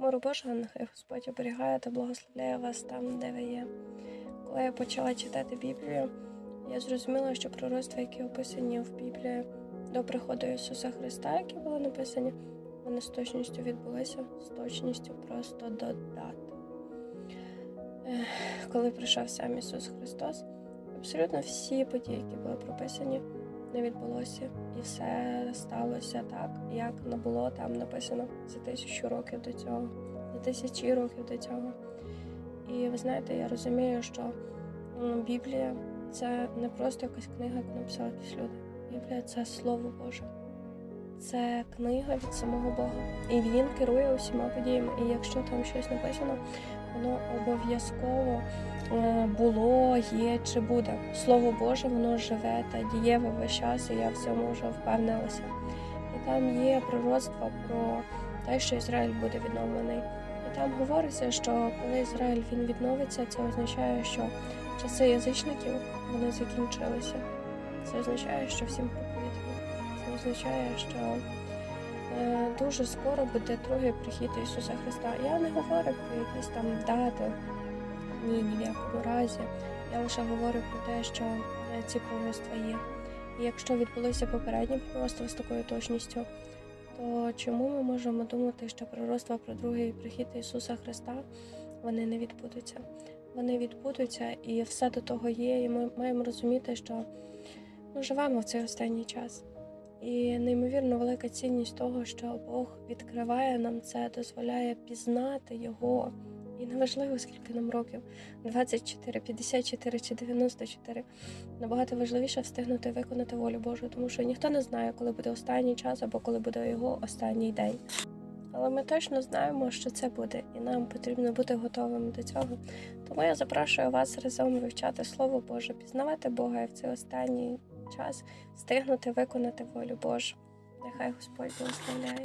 Миру Божого, нехай Господь оберігає та благословляє вас там, де ви є. Коли я почала читати Біблію, я зрозуміла, що пророцтва, які описані в Біблії до приходу Ісуса Христа, які були написані, вони з точністю відбулися, з точністю просто до дати. Коли прийшов сам Ісус Христос, абсолютно всі події, які були прописані, не відбулося, і все сталося так, як не було там написано за тисячу років до цього, за тисячі років до цього. І ви знаєте, я розумію, що Біблія це не просто якась книга, яку написали якісь люди. Біблія це Слово Боже. Це книга від самого Бога. І він керує усіма подіями. І якщо там щось написано, воно обов'язково е, було, є чи буде. Слово Боже, воно живе та дієве весь час, і я в цьому вже впевнилася. І там є пророцтво про те, що Ізраїль буде відновлений. І там говориться, що коли Ізраїль він відновиться, це означає, що часи язичників вони закінчилися. Це означає, що всім проповідали. Означає, що е, дуже скоро буде другий прихід Ісуса Христа. Я не говорю про якісь там дати, ні, ні в якому разі. Я лише говорю про те, що е, ці пророцтва є. І якщо відбулося попереднє пророцтво з такою точністю, то чому ми можемо думати, що пророцтва про другий прихід Ісуса Христа вони не відбудуться? Вони відбудуться, і все до того є. І ми маємо розуміти, що ми живемо в цей останній час. І неймовірно велика цінність того, що Бог відкриває нам це, дозволяє пізнати Його. І неважливо, скільки нам років 24, 54 чи 94. Набагато важливіше встигнути виконати волю Божу, тому що ніхто не знає, коли буде останній час або коли буде його останній день. Але ми точно знаємо, що це буде, і нам потрібно бути готовими до цього. Тому я запрошую вас разом вивчати Слово Боже, пізнавати Бога і в цей останній час встигнути виконати волю Божу. Нехай Господь благословляє.